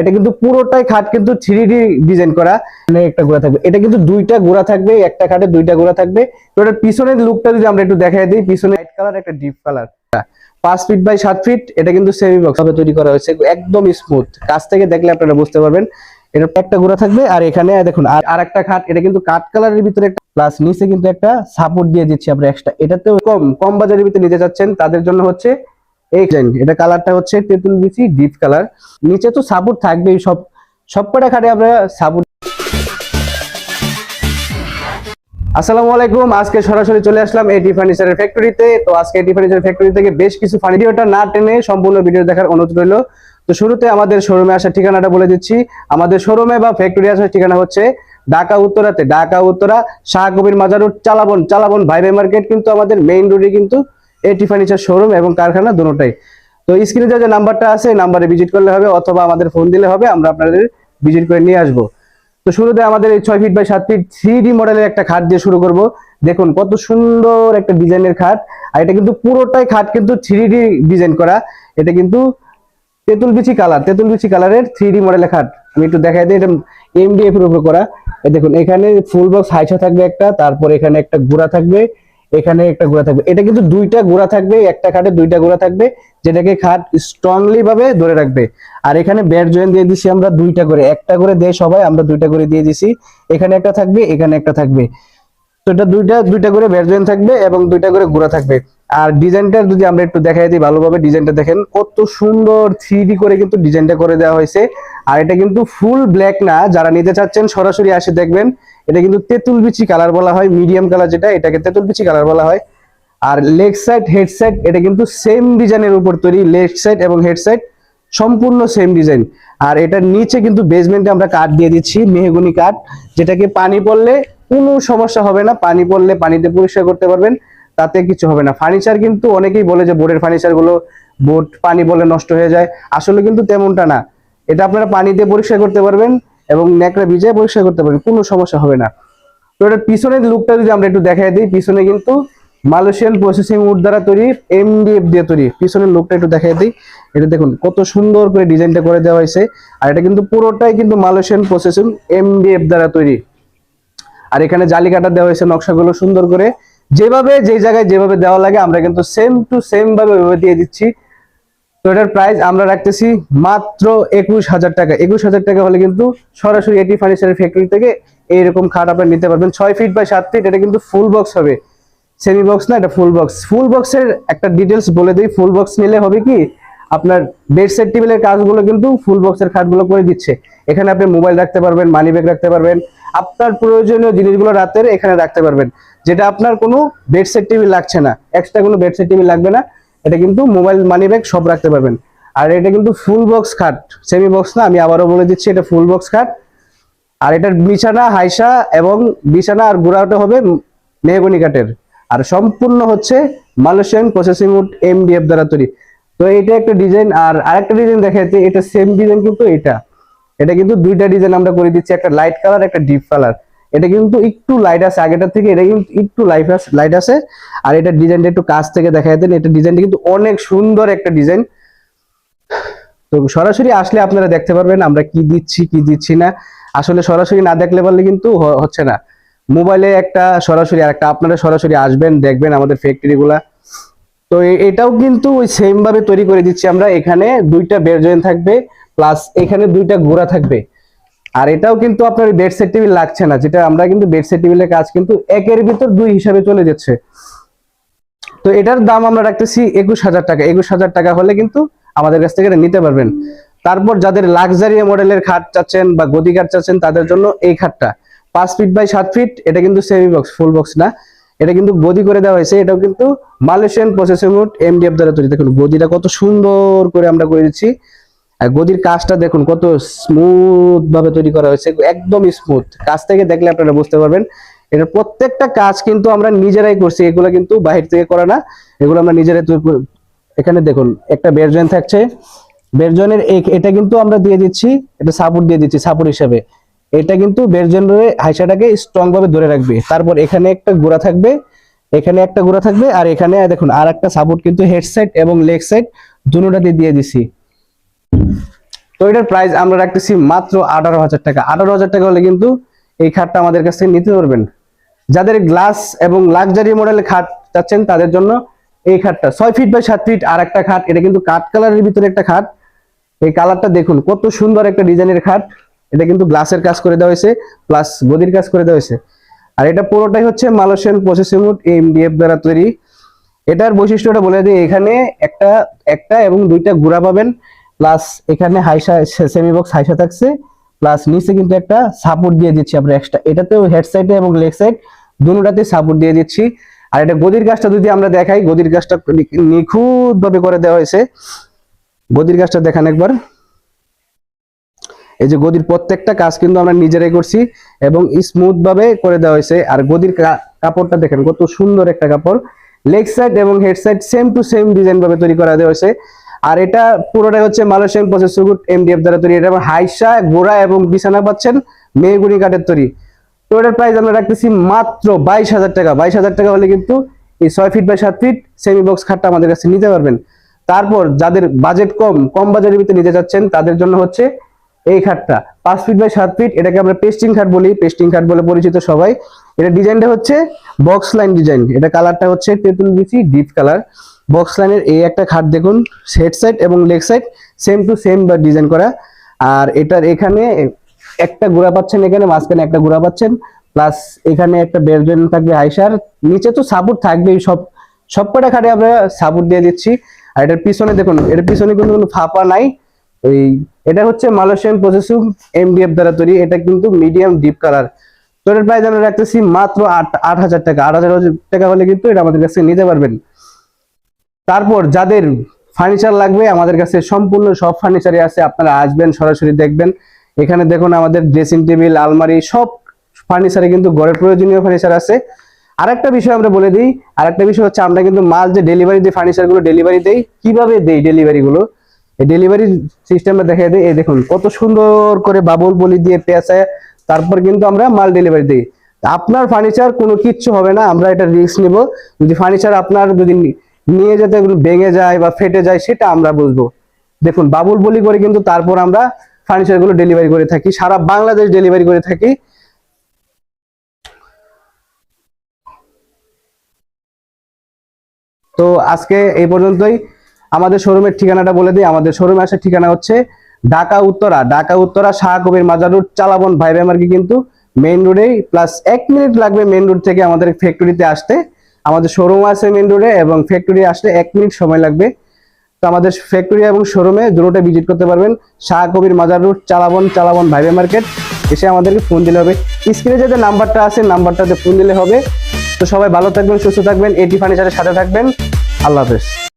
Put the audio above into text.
এটা কিন্তু পুরোটাই খাট কিন্তু থ্রি ডিজাইন করা। মানে একটা গোড়া থাকবে। এটা কিন্তু দুইটা গোড়া থাকবে, একটা খাটে দুইটা গোড়া থাকবে। তো এটার পিছনের লুকটা যদি আমরা একটু দেখাই দিই, পিছনে হোয়াইট কালার একটা ডিপ কালার পাঁচ ফিট বাই সাত ফিট এটা কিন্তু সেমি বক্স ভাবে তৈরি করা হয়েছে, একদম স্মুথ কাছ থেকে দেখলে আপনারা বুঝতে পারবেন। এটা একটা গোড়া থাকবে, আর এখানে দেখুন, আর আর একটা খাট, এটা কিন্তু কাঠ কালারের ভিতরে একটা প্লাস নিচে কিন্তু একটা সাপোর্ট দিয়ে দিচ্ছি আমরা এক্সট্রা এটাতেও কম কম বাজারের ভিতরে নিতে যাচ্ছেন তাদের জন্য হচ্ছে এটা কালারটা হচ্ছে তেঁতুল বিচি, ডিপ কালার। নিচে তো সাপোর্ট থাকবেই, সব, সবকটা খাটে আমরা সাপোর্ট আসসালামু আলাইকুম, আজকে সরাসরি চলে আসলাম এটি ফার্নিচারের ফ্যাক্টরিতে তো আজকে এটি ফার্নিচার ফ্যাক্টরি থেকে বেশ কিছু ভিডিওটা না টেনে সম্পূর্ণ ভিডিও দেখার অনুরোধ রইল। তো শুরুতে আমাদের শোরুমে আসার ঠিকানাটা বলে দিচ্ছি। আমাদের শোরুমে বা ফ্যাক্টরি আসার ঠিকানা হচ্ছে ঢাকা উত্তরাতে। ঢাকা উত্তরা শাহ কবির মাজার রোড চালাবন চালাবন, ভাইবে মার্কেট। কিন্তু আমাদের মেইন রোডে কিন্তু এটি ফার্নিচার শোরুম এবং কারখানা দুটোটাই তো স্ক্রিনে যে নাম্বারটা আছে নাম্বারে ভিজিট করলে হবে অথবা আমাদের ফোন দিলে হবে, আমরা আপনাদের ভিজিট করে নিয়ে আসব। তো শুরুতে আমাদের এই ছয় ফিট বাই সাত ফিট থ্রি মডেলের একটা খাট দিয়ে শুরু করব। দেখুন কত সুন্দর একটা ডিজাইনের খাট। আর এটা কিন্তু পুরোটাই খাট কিন্তু থ্রি ডিজাইন করা। এটা কিন্তু তেঁতুল বিচি কালার, তেঁতুল বিচি কালারের থ্রি মডেলের খাট। আমি একটু দেখাই দিই, এটা এমডিএফ এর উপর করা। দেখুন, এখানে ফুল বক্স হাইসা থাকবে একটা, তারপর এখানে একটা গোড়া থাকবে। এখানে একটা গোড়া থাকবে। এটা কিন্তু দুইটা গোড়া থাকবে, একটা খাটে দুইটা গোড়া থাকবে, যেটাকে খাট স্ট্রংলি ভাবে ধরে রাখবে। আর এখানে ব্যাট জয়েন দিয়ে দিছি আমরা দুইটা করে। একটা করে দেয় সবাই, আমরা দুইটা করে দিয়ে দিছি। এখানে একটা থাকবে, এখানে একটা থাকবে। তো এটা দুইটা দুইটা করে ব্যাট জয়েন থাকবে এবং দুইটা করে গোড়া থাকবে। আর ডিজাইনটা যদি আমরা একটু দেখাই দিই ভালোভাবে, ডিজাইনটা দেখেন, কত সুন্দর থ্রি করে কিন্তু ডিজাইনটা করে দেওয়া হয়েছে। আর এটা কিন্তু ফুল ব্ল্যাক না, যারা নিতে চাচ্ছেন সরাসরি আসে দেখবেন। এটা কিন্তু তেঁতুল বিচি কালার বলা হয়, মিডিয়াম কালার যেটা, এটাকে তেঁতুল বিচি কালার বলা হয়। আর লেগ সাইড, হেড সাইড, এটা কিন্তু সেম ডিজাইনের উপর তৈরি, লেগ সাইড এবং হেড সাইড, সম্পূর্ণ সেম ডিজাইন। আর এটার নিচে কিন্তু বেসমেন্টে আমরা কাঠ দিয়ে দিচ্ছি, মেহগুনি কাঠ, যেটাকে পানি পড়লে কোনো সমস্যা হবে না, পানি পড়লে পানিতে পরিষ্কার করতে পারবেন। তাতে কিছু হবে না। ফার্নিচার কিন্তু অনেকেই বলে যে বোর্ডের ফার্নিচারগুলো বোর্ড পানি বলে নষ্ট হয়ে যায়। আসলে কিন্তু তেমনটা না। এটা আপনারা পানি দিয়ে পরিষ্কার করতে পারবেন এবং ন্যাকড়া ভিজে পরিষ্কার করতে পারবেন, কোনো সমস্যা হবে না। তো এটার পিছনের লুকটা যদি আমরা একটু দেখাই দিই, পিছনে কিন্তু মালয়েশিয়ান প্রসেসিং উড দ্বারা তৈরি এমডিএফ দিয়ে তৈরি। পিছনের লুকটা একটু দেখাই দিই। এটা দেখুন, কত সুন্দর করে ডিজাইনটা করে দেওয়া হয়েছে। আর এটা কিন্তু পুরোটাই কিন্তু মালয়েশিয়ান প্রসেসিং এমডিএফ দ্বারা তৈরি। আর এখানে জালি কাটা দেওয়া হয়েছে নকশাগুলো সুন্দর করে। যেভাবে, যে জায়গায় যেভাবে দেওয়া লাগে, আমরা কিন্তু সেম টু সেম ভাবে ওইভাবে দিয়ে দিচ্ছি। তো এটার প্রাইস আমরা রাখতেছি মাত্র একুশ হাজার টাকা। একুশ হাজার টাকা হলে কিন্তু সরাসরি এটি ফার্নিচারের ফ্যাক্টরি থেকে এইরকম খাট আপনার নিতে পারবেন। ছয় ফিট বা সাত ফিট এটা কিন্তু ফুল বক্স হবে। সেমি বক্স না, এটা ফুল বক্স ফুল বক্সের একটা ডিটেলস বলে দিই। ফুল বক্স নিলে হবে কি আপনার বেড সেট টেবিলের কাজগুলো কিন্তু ফুল বক্সের খাটগুলো করে দিচ্ছে। এখানে আপনি মোবাইল রাখতে পারবেন মানি ব্যাগ রাখতে পারবেন। আপনার প্রয়োজনীয় জিনিসগুলো রাতের এখানে রাখতে পারবেন। যেটা আপনার কোনো বেড সেট টেবিল লাগছে না। এক্সট্রা কোনো বেড সেট টেবিল লাগবে না। এটা কিন্তু মোবাইল মানি ব্যাগ সব রাখতে পারবেন। আর এটা কিন্তু ফুল বক্স খাট। সেমি বক্স না, আমি আবারও বলে দিচ্ছি, এটা ফুল বক্স খাট। আর এটার বিছানা, হাইসা এবং বিছানা আর গুড়াটা হবে মেহগনি কাঠের আর সম্পূর্ণ হচ্ছে মালয়েশিয়ান প্রসেসিং উড এমডিএফ দ্বারা তৈরি। তো এটা একটা ডিজাইন আর আরেকটা ডিজাইন দেখাতে এটা সেম ডিজাইন কিন্তু এটা। এটা কিন্তু দুইটা ডিজাইন আমরা করে দিচ্ছি, একটা লাইট কালার একটা ডিপ কালার এটা কিন্তু একটু লাইট আছে আগেটার থেকে এটা কিন্তু একটু লাইট আছে লাইট আছে। আর এটা ডিজাইনটা একটু কাছ থেকে দেখা দেন এটা ডিজাইনটা কিন্তু অনেক সুন্দর একটা ডিজাইন তো সরাসরি আসলে আপনারা দেখতে পারবেন আমরা কি দিচ্ছি কি দিচ্ছি না। আসলে সরাসরি না দেখলে পারলে কিন্তু হচ্ছে না। মোবাইলে একটা সরাসরি, আর একটা আপনারা সরাসরি আসবেন, দেখবেন আমাদের ফ্যাক্টরি গুলা। তো এটাও কিন্তু ওই সেম ভাবে তৈরি করে দিচ্ছি আমরা। এখানে দুইটা বেড জয়েন থাকবে প্লাস এখানে দুইটা গোড়া থাকবে। আর এটাও কিন্তু আপনার বেড সেট টেবিল লাগছে না, যেটা আমরা কিন্তু বেড সেট টেবিলের কাজ কিন্তু একের ভিতর দুই হিসাবে চলে যাচ্ছে। তো এটার দাম আমরা রাখতেছি একুশ হাজার টাকা। একুশ হাজার টাকা হলে কিন্তু আমাদের কাছ থেকে নিতে পারবেন। তারপর যাদের লাক্সারি মডেলের খাট চাচ্ছেন বা গদি খাট চাচ্ছেন, তাদের জন্য এই খাটটা। পাঁচ ফিট বাই সাত ফিট এটা কিন্তু সেমি বক্স ফুল বক্স না। এটা কিন্তু গদি করে দেওয়া হয়েছে। এটাও কিন্তু মালয়েশিয়ান প্রসেসিং উড এমডিএফ দ্বারা তৈরি। দেখুন গদিটা কত সুন্দর করে আমরা করে দিচ্ছি। আর গদির কাজটা দেখুন, কত স্মুথ ভাবে তৈরি করা হয়েছে। একদম স্মুথ কাজ থেকে দেখলে আপনারা বুঝতে পারবেন। এটা প্রত্যেকটা কাজ কিন্তু আমরা নিজেরাই করছি। এগুলো কিন্তু বাহির থেকে করা না। এগুলো আমরা নিজেরাই তৈরি এখানে দেখুন, একটা বের জয়েন থাকছে। বের জয়েনের এটা কিন্তু আমরা দিয়ে দিচ্ছি। এটা সাপোর্ট দিয়ে দিচ্ছি সাপোর্ট হিসাবে। এটা কিন্তু বের জয়েনের হাইসাটাকে স্ট্রং ভাবে ধরে রাখবে। তারপর এখানে একটা গোড়া থাকবে, এখানে একটা গোড়া থাকবে, আর এখানে দেখুন আর একটা সাপোর্ট কিন্তু হেড সাইড এবং লেগ সাইড দুটোটাতে দিয়ে দিছি। তো এটার প্রাইস আমরা রাখতেছি মাত্র আঠারো হাজার টাকা। আঠারো হাজার টাকা হলে কিন্তু এই খাটটা আমাদের কাছ থেকে নিতে পারবেন। যাদের গ্লাস এবং লাক্সারি মডেলের খাট চাচ্ছেন, তাদের জন্য এই খাটটা ছয় ফিট বাই সাত ফিট আর একটা খাট, এটা কিন্তু কাঠ কালারের ভিতরে একটা খাট। এই কালারটা দেখুন, কত সুন্দর একটা ডিজাইনের খাট। এটা কিন্তু গ্লাসের কাজ করে দেওয়া হয়েছে প্লাস গদির কাজ করে দেওয়া হয়েছে। আর এটা পুরোটাই হচ্ছে মালয়েশিয়ান প্রসেসিং এমডিএফ দ্বারা তৈরি। এটার বৈশিষ্ট্যটা বলে দিই, এখানে একটা একটা এবং দুইটা গুড়া পাবেন প্লাস এখানে হাইসা সেমি বক্স হাইসা থাকছে প্লাস নিচে কিন্তু একটা সাপোর্ট দিয়ে দিচ্ছি আমরা এক্সট্রা এটাতেও হেড সাইডে এবং লেগ সাইড দুটাতে সাপোর্ট দিয়ে দিচ্ছি। আর এটা গদির কাজটা যদি আমরা দেখাই গদির কাজটা নিখুঁত ভাবে করে দেওয়া হয়েছে। গদির কাজটা দেখান একবার। এই যে গদির প্রত্যেকটা কাজ কিন্তু আমরা নিজেরাই করছি এবং স্মুথ ভাবে করে দেওয়া হয়েছে। আর গদির কাপড়টা দেখেন কত সুন্দর একটা কাপড়। লেগ সাইড এবং head side same to same design ভাবে তৈরি করা দেওয়া হয়েছে। আর এটা পুরোটাই হচ্ছে মালয়েশিয়ান প্রসেস সুগুট এমডিএফ দ্বারা তৈরি। এটা হাইসা, গোড়া এবং বিছানা পাচ্ছেন মেহগুনি কাঠের তৈরি। তো প্রাইস আমরা রাখতেছি মাত্র বাইশ হাজার টাকা। বাইশ হাজার টাকা হলে কিন্তু এই ছয় ফিট বাই সাত ফিট সেমি বক্স খাটটা আমাদের কাছে নিতে পারবেন। তারপর যাদের বাজেট কম কম বাজারের ভিতরে নিতে যাচ্ছেন তাদের জন্য হচ্ছে এই খাটটা। পাঁচ ফিট বাই সাত ফিট এটাকে আমরা পেস্টিং খাট বলি। পেস্টিং খাট বলে পরিচিত সবাই। এটা ডিজাইনটা হচ্ছে বক্স লাইন ডিজাইন এটা কালারটা হচ্ছে তেঁতুল বিচি ডিপ কালার বক্স লাইনের এই একটা খাট দেখুন হেড সাইড এবং leg side same to same বা ডিজাইন করা। আর এটার এখানে একটা গুড়া পাচ্ছেন এখানে, মাঝখানে একটা গুড়া পাচ্ছেন। প্লাস এখানে একটা বেরজেন থাকবে হাইসার নিচে তো সাপোর্ট থাকবেই সব। সবকটা খাটে আমরা সাপোর্ট দিয়ে দিচ্ছি। আর এটার পিছনে দেখুন এটার পিছনে কিন্তু কোনো ফাঁপা নাই। ওই এটা হচ্ছে মালয়েশিয়ান প্রসেসিং এমডিএফ দ্বারা তৈরি, এটা কিন্তু মিডিয়াম ডিপ কালার তো এটার প্রাইস আমরা রাখতেছি মাত্র আট আট হাজার টাকা। আট হাজার টাকা হলে কিন্তু এটা আমাদের কাছে নিতে পারবেন। তারপর যাদের ফার্নিচার লাগবে, আমাদের কাছে সম্পূর্ণ সব ফার্নিচারই আছে, আপনারা আসবেন, সরাসরি দেখবেন। এখানে দেখুন আমাদের ড্রেসিং টেবিল আলমারি, সব ফার্নিচারে কিন্তু ঘরের প্রয়োজনীয় ফার্নিচার আছে। আরেকটা বিষয় আমরা বলে দিই, আরেকটা বিষয় হচ্ছে আমরা কিন্তু মাল যে ডেলিভারি দিই ফার্নিচারগুলো ডেলিভারি দেই, কীভাবে দেই ডেলিভারি গুলো? ডেলিভারি সিস্টেমটা দেখিয়ে দিই। এই দেখুন, কত সুন্দর করে বাবুল বলি দিয়ে পেঁচায় তারপর কিন্তু আমরা মাল ডেলিভারি দিই। আপনার ফার্নিচার কোনো কিচ্ছু হবে না, আমরা এটা রিস্ক নিব। যদি ফার্নিচার আপনার যদি নিয়ে যেতে ভেঙে যায় বা ফেটে যায়, সেটা আমরা বুঝব। দেখুন, বাবুল বলি করে কিন্তু তারপর আমরা ফার্নিচারগুলো ডেলিভারি করে থাকি। সারা বাংলাদেশ ডেলিভারি করে থাকি। তো আজকে এই পর্যন্তই। আমাদের শোরুমের ঠিকানাটা বলে দিই। আমাদের শোরুমে আসার ঠিকানা হচ্ছে ঢাকা উত্তরা। ঢাকা উত্তরা শাহ কবির মাজার রোড, চালাবন ভাইবে মার্কেট কিন্তু মেইন রোডেই প্লাস এক মিনিট লাগবে মেইন রোড থেকে আমাদের ফ্যাক্টরিতে আসতে। আমাদের শোরুম আছে মেইন রোডে এবং ফ্যাক্টরি আসতে এক মিনিট সময় লাগবে। তো আমাদের ফ্যাক্টরি এবং শোরুমে দুটোটা ভিজিট করতে পারবেন। শাহ কবির মাজার রোড, চালাবন চালাবন ভাইবে মার্কেট। এসে আমাদেরকে ফোন দিলে হবে। স্ক্রিনে যে নাম্বারটা আছে নাম্বারটাতে ফোন দিলে হবে। তো সবাই ভালো থাকবেন, সুস্থ থাকবেন। এটি ফার্নিচারের সাথে থাকবেন। আল্লাহ হাফেজ।